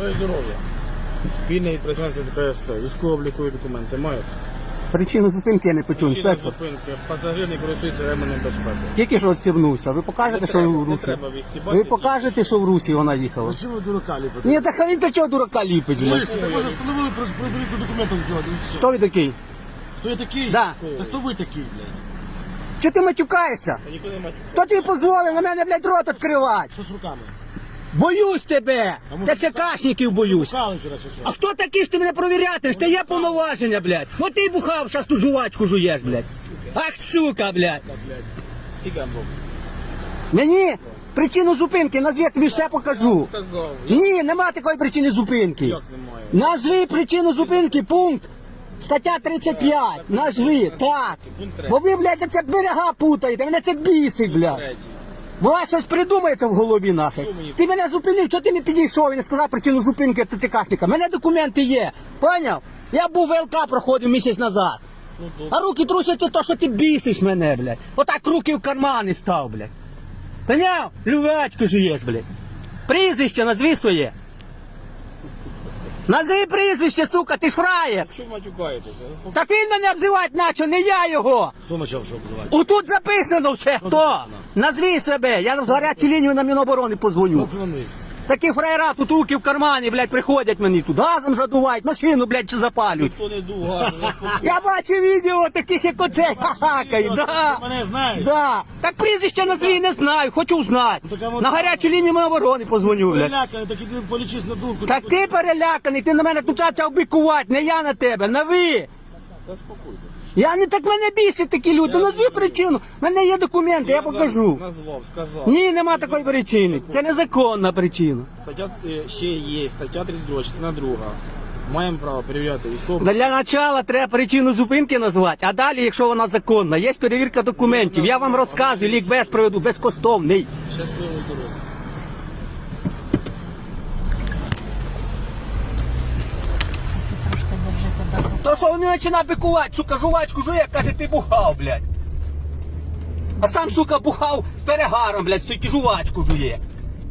Здоров'я. Спільний відпрацювання КСП. Військово-облікові документи мають. Причину зупинки я не почув, Причина інспектор. зупинки. Пасажир не користується ременем безпеки. Тільки що відстібнувся. Ви покажете, Не що треба, в не русі? треба відстібати. Ви покажете, що в русі вона їхала? Чому ви дурака ліпите? Ні, так а він до чого дурака ліпить? Дивіться, так може встановили про перевірку документів взяти. і все. Хто ви такий? Хто я такий? Да. Та хто ви такий, блядь? Чого ти матюкаєшся? Та ніхто не має. Хто тобі дозволив на мене, блядь, рот відкривати? Що з руками? Боюсь тебе! А може, ТЦКшників боюсь. А хто такий, що ти мене провірятиш? Та є повноваження, блядь. От ти бухав, зараз ту жувачку жуєш, блядь. Ах, сука, блядь. Мені причину зупинки, назви, я тобі все покажу. Ні, нема такої причини зупинки. Назви причину зупинки, пункт. Стаття 35. Назви, так. Бо ви, блядь, це берега путаєте, мене це бісить, блядь. У вас щось придумається в голові нахер. Що мені? Ти мене зупинив, чого ти не підійшов і не сказав причину зупинки ТЦКшника. Мене документи є. Поняв? Я був ВЛК проходив місяць назад. Ну. А руки трусяться то, що ти бісиш мене, блядь. Отак руки в кармани став, блядь. Поняв? Лювачку жуєш, блядь. Прізвище назви своє. Назви прізвище, сука, ти ж фраєр. Що ви матюкаєтеся? Заспокойтесь. Так він мене обзивати наче, не я його. Хто почав що обзивати? Отут записано все, хто? Назві себе, я в гарячу лінію на Міноборони позвоню. Пацани. Такі фраєра тут руки в кармані, блядь, приходять мені тут, газом задувають, машину, блядь, чи запалюють. Хто не заспокойтесь. Я бачу відео таких, як оце, хахакають, да. Ти мене знаєш? Да. Так прізвище назві не знаю, хочу знати. Ну, так а от- На гарячу лінію Міноборони позвоню, блядь. Переляканий, так іди полічись на дурку. Так ти переляканий, ти на мене тут почав бикувати, не я на тебе, на ви. Заспокойтесь. Я не так мене бісять такі люди. Назви причину. У мене є документи, я покажу. Назвав, сказав. Ні, нема такої причини. Це незаконна причина. Стаття е, ще є, стаття 32, частина друга. Маємо право перевіряти військову. Для начала треба причину зупинки назвати, а далі, якщо вона законна, є перевірка документів. Я вам розказую, лік без проведу, безкоштовний. Щасливої дороги. То що вони починають бикувати, сука, жувачку жує, каже, ти бухав, блядь. А сам, сука, бухав з перегаром, блядь, стоїть і жувачку жує.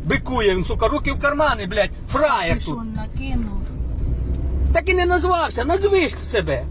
Бикує він, сука, руки в кармани, блядь, фраєр Ти тут. що накинув? Так і не назвався, назви ж себе.